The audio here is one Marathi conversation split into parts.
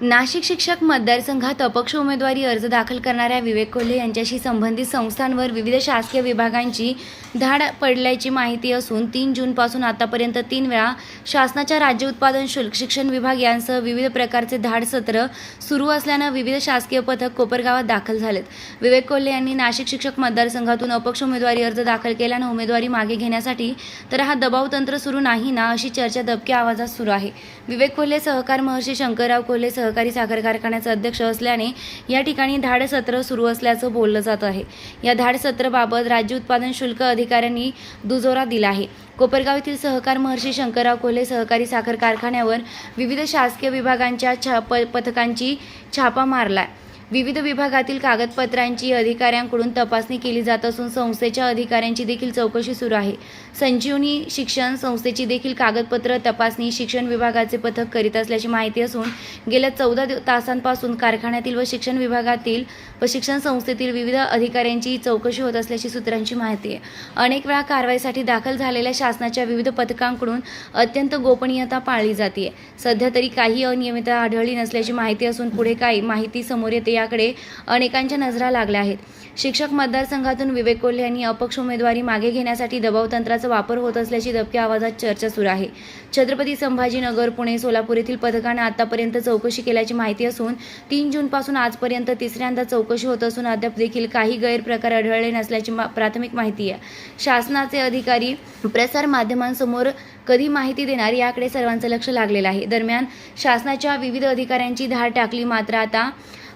नाशिक शिक्षक मतदारसंघात अपक्ष उमेदवारी अर्ज दाखल करणाऱ्या विवेक कोल्हे यांच्याशी संबंधित संस्थांवर विविध शासकीय विभागांची धाड पडल्याची माहिती असून तीन जूनपासून आतापर्यंत तीन वेळा शासनाच्या राज्य उत्पादन शुल्क शिक्षण विभाग यांसह विविध प्रकारचे धाड सत्र सुरू असल्यानं विविध शासकीय पथक कोपरगावात दाखल झालेत. विवेक कोल्हे यांनी नाशिक शिक्षक मतदारसंघातून अपक्ष उमेदवारी अर्ज दाखल केल्यानं उमेदवारी मागे घेण्यासाठी तर हा दबाव तंत्र सुरू नाही ना अशी चर्चा दबक्या आवाजात सुरू आहे. विवेक कोल्हे सहकार महर्षी शंकरराव कोल्हे सह सहकारी साखर कारखान्याचे अध्यक्ष असल्याने या ठिकाणी धाड सत्र सुरू असल्याचं बोललं जात आहे. या धाड सत्राबाबत राज्य उत्पादन शुल्क अधिकाऱ्यांनी दुजोरा दिला आहे. कोपरगाव येथील सहकार महर्षी शंकरराव कोल्हे सहकारी साखर कारखान्यावर विविध शासकीय विभागांच्या छा पथकांची छापा मारला विविध विभागातील कागदपत्रांची अधिकाऱ्यांकडून तपासणी केली जात असून संस्थेच्या अधिकाऱ्यांची देखील चौकशी सुरू आहे. संजीवनी शिक्षण संस्थेची देखील कागदपत्र तपासणी शिक्षण विभागाचे पथक करीत असल्याची माहिती असून गेल्या चौदा तासांपासून कारखान्यातील व शिक्षण विभागातील व शिक्षण संस्थेतील विविध अधिकाऱ्यांची चौकशी होत असल्याची सूत्रांची माहिती आहे. अनेक वेळा कारवाईसाठी दाखल झालेल्या शासनाच्या विविध पथकांकडून अत्यंत गोपनीयता पाळली जाते. सध्या तरी काही अनियमितता आढळली नसल्याची माहिती असून पुढे काही माहिती समोर येते. याकडे अनेकांच्या नजरा लागल्या आहेत. शिक्षक मतदारसंघातून विवेक कोल्हे यांनी अपक्ष उमेदवारी मागे घेण्यासाठी दबाव तंत्राचा वापर होत असल्याची दबक्या आवाजात चर्चा सुरू आहे. छत्रपती संभाजीनगर पुणे सोलापूर येथील पथकानं आतापर्यंत चौकशी केल्याची माहिती असून तीन जूनपासून आजपर्यंत तिसऱ्यांदा चौकशी होत असून अद्याप देखील काही गैरप्रकार आढळले नसल्याची प्राथमिक माहिती आहे. शासनाचे अधिकारी प्रसार माध्यमांसमोर कधी माहिती देणार याकडे सर्वांचं लक्ष लागलेलं आहे. दरम्यान शासनाच्या विविध अधिकाऱ्यांची धार टाकली मात्र आता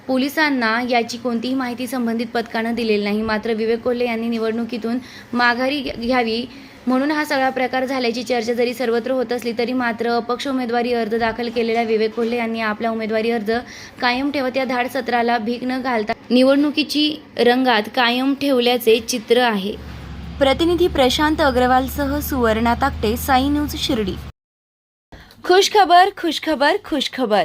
पोलिसांना याची कोणतीही माहिती संबंधित पथकानं दिलेली नाही. मात्र विवेक कोल्हे यांनी निवडणुकीतून माघारी घ्यावी म्हणून हा सगळा प्रकार झाल्याची चर्चा जरी सर्वत्र होत असली तरी मात्र अपक्ष उमेदवारी अर्ज दाखल केलेल्या विवेक कोल्हे यांनी आपला उमेदवारी अर्ज कायम ठेवत या धाड सत्राला भीक न घालता निवडणुकीची रंगात कायम ठेवल्याचे चित्र आहे. प्रतिनिधी प्रशांत अग्रवालसह सुवर्णा ताकटे साई न्यूज शिर्डी. खुशखबर खुशखबर खुशखबर.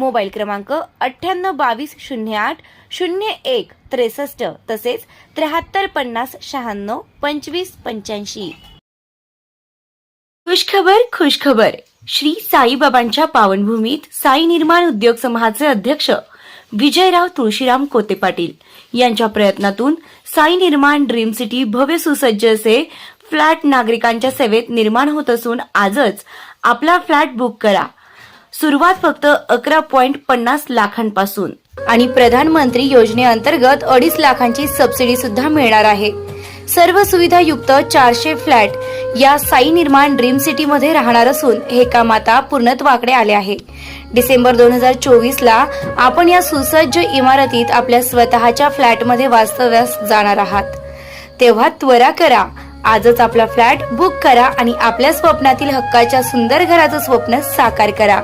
मोबाईल क्रमांक अठ्ठ्याण्णव बावीस शून्य आठ शून्य एक त्रेसष्ट तसेच त्र्याहत्तर पन्नास शहाण्णव पंचवीस पंच्याऐंशी. खुशखबर खुशखबर. श्री साईबाबांच्या पावनभूमीत साई निर्माण उद्योग समूहाचे अध्यक्ष विजयराव तुळशीराम कोते पाटील यांच्या प्रयत्नातून साई निर्माण ड्रीम सिटी भव्य सुसज्ज असे फ्लॅट नागरिकांच्या सेवेत निर्माण होत असून आजच आपला फ्लॅट बुक करा. सुरुवात फक्त अकरा पॉइंट पन्नास लाखांपासून. आणि प्रधानमंत्री योजनेअंतर्गत अडीच लाखांची सबसिडी सुद्धा मिळणार आहे. सर्व सुविधायुक्त चारशे फ्लॅट या साई निर्माण ड्रीम सिटी मध्ये राहणार असून हे काम आता पूर्णत्वाकडे आले आहे. डिसेंबर दोन हजार चोवीस ला आपण या सुसज्ज इमारतीत आपल्या स्वतःच्या फ्लॅटमध्ये वास्तव्यास जाणार आहात. तेव्हा त्वरा करा. आजच आपला फ्लॅट बुक करा आणि आपल्या स्वप्नातील हक्काच्या सुंदर घराचं स्वप्न साकार करा.